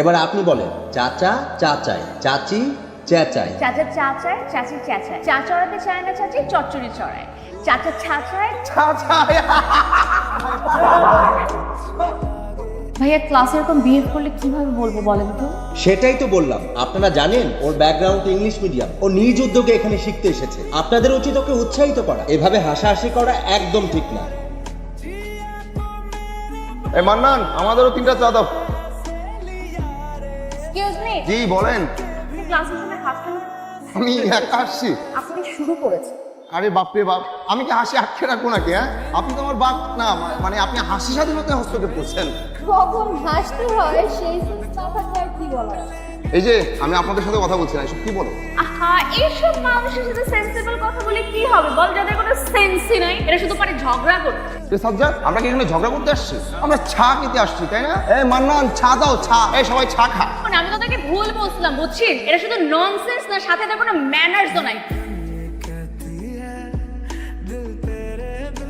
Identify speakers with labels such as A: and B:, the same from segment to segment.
A: এবার আপনি বলেন চাচা চাচাই চাচি চেঁচাই
B: চাচা চা চায় চাচি চেঁচায় চা চড়াতে চায় না চাচি চচ্চড়ি চড়ায়। চাচা ছা চায় ভাইয়া ক্লাসে এরকম বিহেভ করলে কীভাবে বলব বলেন তো?
A: সেটাই তো বললাম। আপনারা জানেন ওর ব্যাকগ্রাউন্ড ইংলিশ মিডিয়াম ও নিজ উদ্যোগে এখানে শিখতে এসেছে। আপনাদের উচিত ওকে উৎসাহিত করা। এভাবে হাসাহাসি করা একদম ঠিক না।
C: এই মান্নান আমাদেরও তিনটা চা দাও।
B: এক্সকিউজ মি
C: জি বলেন।
B: ক্লাসের হাসছেন
C: আমি একা আসছি।
B: আপনি শুরু করেছেন।
C: আরে বাপরে বাপ আমি কি হাসি আটকে রাখব নাকি হ্যাঁ? আপনি তো আমার বাপ না মানে আপনি হাসি স্বাধীনতায় হস্তক্ষেপ করছেন।
B: কখন হাসতে হয় সেই সুস্থ থাকলে কি আছে?
C: এই যে আমি আপনাদের সাথে কথা বলছি না এসব কি বলো?
B: আহা এইসব মানুষের সাথে সেন্সিবল কথা বলে কি হবে? বল যাদের কোনো সেন্সই নাই এরা শুধু পারে ঝগড়া করতে।
C: সাজ্জাদ আমরা কি এখানে ঝগড়া করতে আসছি? আমরা ছা খেতে আসছি তাই না? এই মান্নান ছা দাও ছা। এই সবাই ছা খা।
B: মানে আমি তোদেরকে ভুল বলছিলাম বুঝছিস? এটা শুধু ননসেন্স না সাথে এদের কোনো ম্যানার্সও নাই।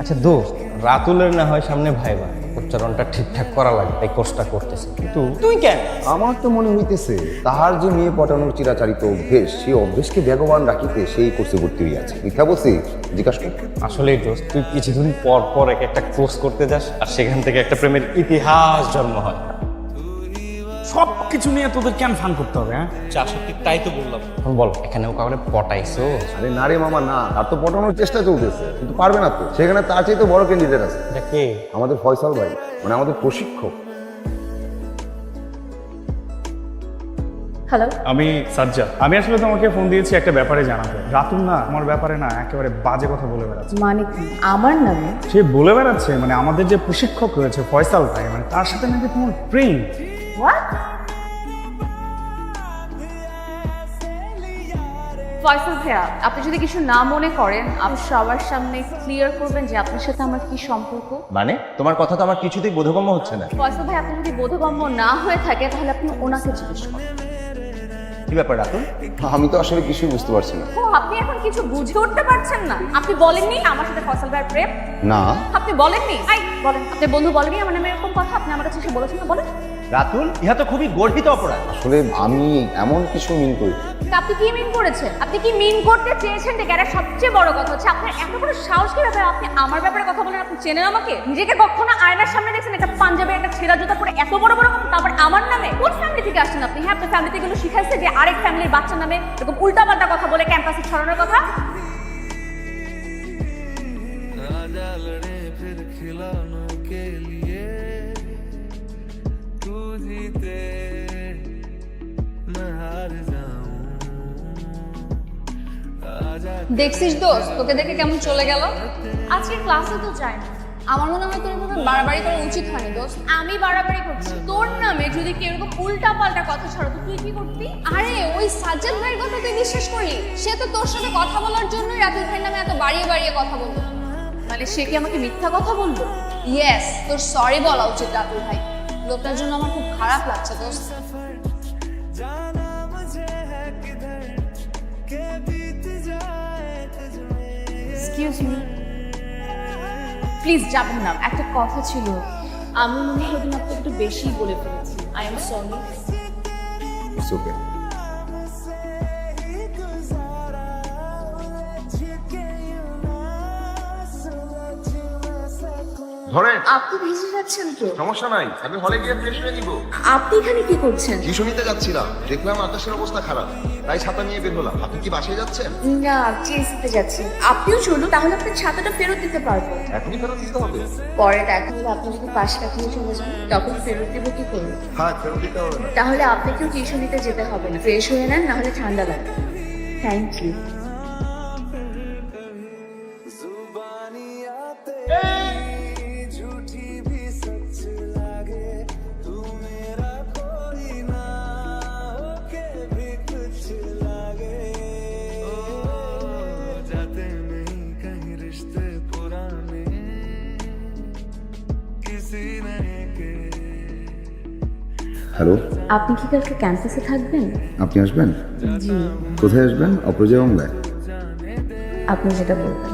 D: আচ্ছা দোস্ত রাতুলের না হয় সামনে ভাইবা। উচ্চারণটা ঠিকঠাক করা লাগে এই কোর্সটা করতেছে। কিন্তু তুই কেন?
E: আমার তো মনে হইতেছে তাহার যে মেয়ে পটানোর চিরাচারিত অভ্যেস সেই অভ্যেসকে বেগবান রাখিতে সেই কোর্সে ভর্তি হইয়াছে? মিথ্যা বলছি? জিজ্ঞাসা কর।
D: আসলে দোস্ত তুই কিছুদিন পর পর এক একটা কোর্স করতে যাস আর সেখান থেকে একটা প্রেমের ইতিহাস জন্ম হয়।
F: কিছু নিয়ে তোদের কেন ফান করতে হবে হ্যাঁ?
D: যা সত্যি তাই তো বললাম। এখন বল এখানেও কাউরে পটাইছো?
E: আরে না রে মামা না। তার তো পটানোর চেষ্টা চলতেছে কিন্তু পারবে না তো। সেখানে তার চাইতে বড় ক্যান্ডিডেট আছে।
D: কে?
E: আমাদের ফয়সাল ভাই মানে আমাদের প্রশিক্ষক।
B: হ্যালো
F: আমি সাজ্জা আমি আসলে তোমাকে ফোন দিয়েছি একটা ব্যাপারে জানাতে। রাতুল না আমার ব্যাপারে না একেবারে বাজে কথা বলে বেড়াচ্ছে।
B: মানে কি? আমার নামে?
F: সে বলে বেড়াচ্ছে মানে আমাদের যে প্রশিক্ষক রয়েছে ফয়সাল ভাই মানে তার সাথে নাকি তোমার প্রেম।
B: হোয়াট ফয়সাল ভাইয়া আপনি যদি কিছু না মনে করেন আপনি সবার সামনে ক্লিয়ার করবেন যে আপনার সাথে আমার কি সম্পর্ক।
A: মানে? তোমার কথা তো আমার কিছুতেই বোধগম্য হচ্ছে না।
B: ফয়সাল ভাই আপনি যদি বোধগম্য না হয়ে থাকে তাহলে আপনি ওনাকে জিজ্ঞেস করেন।
A: কি ব্যাপার রাতুল?
E: আমি তো আসলে কিছুই বুঝতে পারছি না।
B: ও আপনি এখন কিছু বুঝে উঠতে পারছেন না। আপনি বলেননি আমার সাথে ফয়সাল ভাইয়ের প্রেম?
E: না।
B: আপনি বলেননি? আই বলেন। আপনি বন্ধু বলেনি আমার নামে এরকম কথা? আপনি আমার কাছে এসে বলেছেন না বলেন।
A: রাতুল ইহা তো খুবই গর্হিত অপরাধ।
E: আসলে আমি এমন কিছু মিন করি।
B: আপনি কি মিন করেছেন? আপনি কি মিন করতে চেয়েছেন ঠিক এটা সবচেয়ে বড় কথা হচ্ছে আপনার এত বড় সাহস কি ব্যাপারে আপনি আমার ব্যাপারে কথা বলেন? আপনি চেনেন আমাকে? নিজেকে কখনো আয়নার সামনে দেখছেন একটা পাঞ্জাবে একটা ছেঁড়া জুতা পরে এত বড় বড় কথা? তারপর আমার নামে কোন ফ্যামিলি থেকে আসছেন আপনি? হ্যাঁ আপনার ফ্যামিলি থেকে শিখাইছে যে আরেক ফ্যামিলির বাচ্চার নামে এরকম উল্টাপাল্টা কথা বলে ক্যাম্পাসে ছড়ানোর কথা?
G: দেখছিস দোস্ত তোকে দেখে কেমন চলে গেল?
B: আজকে ক্লাসে তো যায় না।
G: আমার মনে হয় তোর এভাবে বাড়াবাড়ি করা উচিত হয়নি দোস্ত।
B: আমি বাড়াবাড়ি করছি। তোর নামে যদি কেউ এরকম উল্টা পাল্টা কথা ছড়াতো তুই কি করতি?
G: আরে ওই সাজ্জাদ ভাইয়ের কথা তুই বিশ্বাস করলি? সে তো তোর সাথে কথা বলার জন্যই রাতুল ভাইয়ের নামে এত বাড়িয়ে বাড়িয়ে কথা বলতো।
B: মানে সে কি আমাকে মিথ্যা কথা বলল?
G: ইয়েস তোর সরি বলা উচিত রাতুল ভাই। লোকটার জন্য আমার খুব খারাপ লাগছে, দোস্ত।
B: মি প্লিজ যাবেন না। একটা কথা ছিল, আমি মনে হয় একটু বেশি বলে ফেলেছি। আই এম সরি
E: ওকে
C: ধরেন।
B: আপনি ভিজে যাচ্ছেন তো।
C: সমস্যা নাই আমি হলে গিয়ে ফ্রেশ হয়ে নিবো।
B: আপনি এখানে কি করছেন?
C: টিউশনিতে যাচ্ছিলাম? দেখলাম আকাশের অবস্থা খারাপ। তাই ছাতা নিয়ে বের হলাম। আপনি কি বাসায় যাচ্ছেন?
B: না টিএসিতে যাচ্ছি। আপনিও চলুন তাহলে আপনার ছাতাটা ফেরত দিতে পারব।
C: এখনই ফেরত দিতে হবে।
B: পরে দেখা হলে আপনি যদি পাশ কাটিয়ে চলে যান তখন ফেরত দেবো কি করব
C: হ্যাঁ ফেরত দিতে হবে।
B: তাহলে আপনাকেও টিউশনিতে যেতে হবে না। ফ্রেশ হয়ে নেন নাহলে ঠান্ডা লাগবে। Thank you
E: hello?
B: আপনি কি কালকে ক্যাম্পাসে থাকবেন?
E: আপনি আসবেন?
B: জি।
E: কোথায় আসবেন? অপরাজয় বাংলায়?
B: আপনি যেটা বলবেন।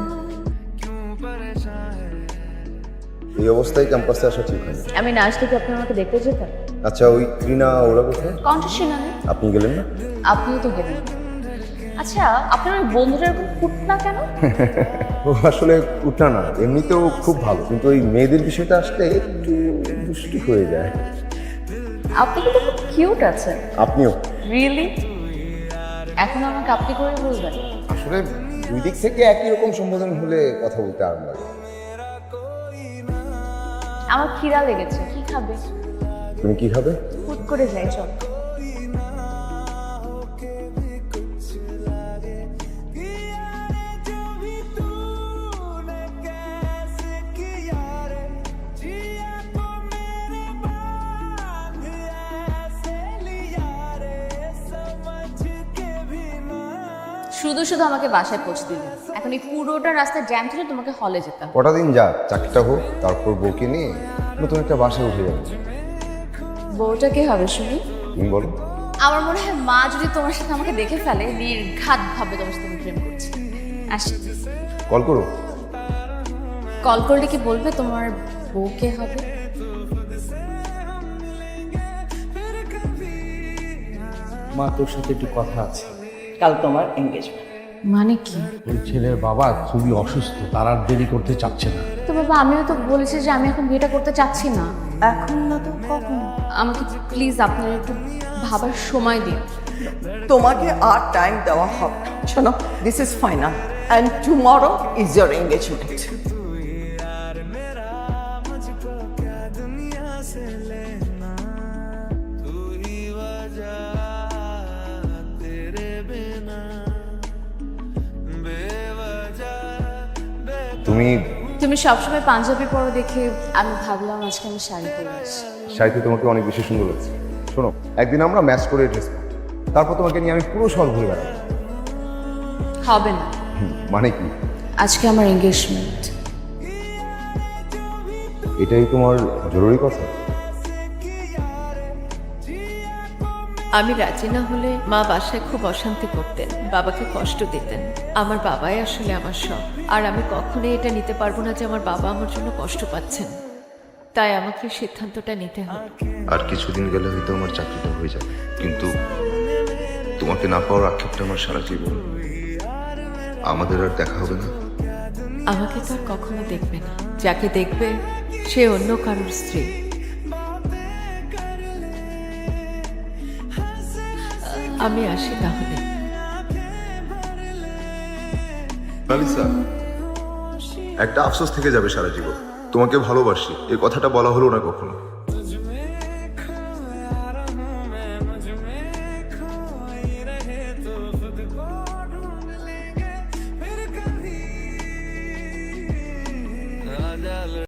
E: এই অবস্থায় ক্যাম্পাসে আসা ঠিক হয়নি।
B: আমি না আসলে কি আপনি আমাকে দেখতে যেতেন
E: আচ্ছা ওই ত্রিনা ওরা কোথায়?
B: কণ্ঠশীল আমি
E: আপনি গেলেন না?
B: আপনিও তো গেলেন। আচ্ছা আপনার ওই বন্ধুটা এরকম ফুট কেন?
E: ও আসলে উঠা না। এমনিতেও খুব ভালো। কিন্তু ওই মেয়েদের বিষয়টা আসলে একটু দুষ্টি হয়ে যায়।
B: আপনি কিন্তু খুব কিউট আছেন।
E: আপনিও।
B: রিয়েলি এখন আমাকে আপনি করে বলবেন।
E: আসলে দুই দিক থেকে একই রকম সম্বোধন হলে কথা বলতে আরাম লাগে।
B: আমার খিদা লেগেছে কি খাবে?
E: তুমি কি খাবে?
B: ফুট করে যাই চল। শুধু শুধু আমাকে বাসায় পৌঁছে দিল। এখন এই পুরোটা রাস্তায় জ্যাম ছিল তোমাকে হলে যেতে হবে।
E: কটা দিন যাক চাকরিটা হোক তারপর বউকে নিয়ে নতুন একটা বাসায় উঠে যাবে।
B: বউটা কে হবে শুনি?
E: তুমি বলো।
B: আমার মনে হয় মা যদি তোমার সাথে আমাকে দেখে ফেলে নির্ঘাত ভাবে তোমার সাথে আমি প্রেম করছি। আসি।
E: কল করো।
B: কল করলে কি বলবে তোমার বউ কে হবে?
H: মা তোর সাথে একটু কথা আছে। কাল তোমার এঙ্গেজমেন্ট
B: মানে কি?
H: ওই ছেলের বাবা খুবই অসুস্থ তার আর দেরি করতে চাচ্ছে না।
B: তো বাবা আমিও তো বলেছি যে আমি এখন বিয়েটা করতে চাচ্ছি না।
I: এখন না তো কখন?
B: আমাকে প্লিজ আপনারা একটু ভাবার সময় দিন।
I: তোমাকে আর টাইম দেওয়া হবে। শোনো this is final and tomorrow is your engagement
E: তুমি
B: তুমি সবসময় পাঞ্জাবি পরো দেখে আমি ভাবলাম আজকে আমি শাড়ি পরে আসি।
E: শাড়িতে তোমাকে অনেক বেশি সুন্দর লাগছে। শোনো একদিন আমরা ম্যাচ করে ড্রেস তারপর তোমাকে নিয়ে আমি পুরো শহর ঘুরে বেড়াবো।
B: হবে না।
E: মানে কি?
B: আজকে আমার এঙ্গেজমেন্ট
E: এটাই তোমার জরুরি কথা?
J: আমি রাজি না হলে মা বাসায় খুব অশান্তি করতেন বাবাকে কষ্ট দিতেন। আমার বাবাই আসলে আমার সব আর আমি কখনোই এটা নিতে পারব না যে আমার বাবা আমার জন্য কষ্ট পাচ্ছেন। তাই আমাকে সিদ্ধান্তটা নিতে হবে।
K: আর কিছুদিন গেলে হয়তো আমার চাকরিটা হয়ে যাবে কিন্তু তোমাকে না পাওয়ার আক্ষেপটা আমার সারা জীবন। আমাদের আর দেখা হবে না।
J: আমাকে তো আর কখনো দেখবে না। যাকে দেখবে সে অন্য কারোর স্ত্রী। আমি আসি তাহলে।
K: একটা আফসোস থেকে যাবে সারা জীবন। তোমাকে ভালোবাসি এই কথাটা বলা হলো না কখনো।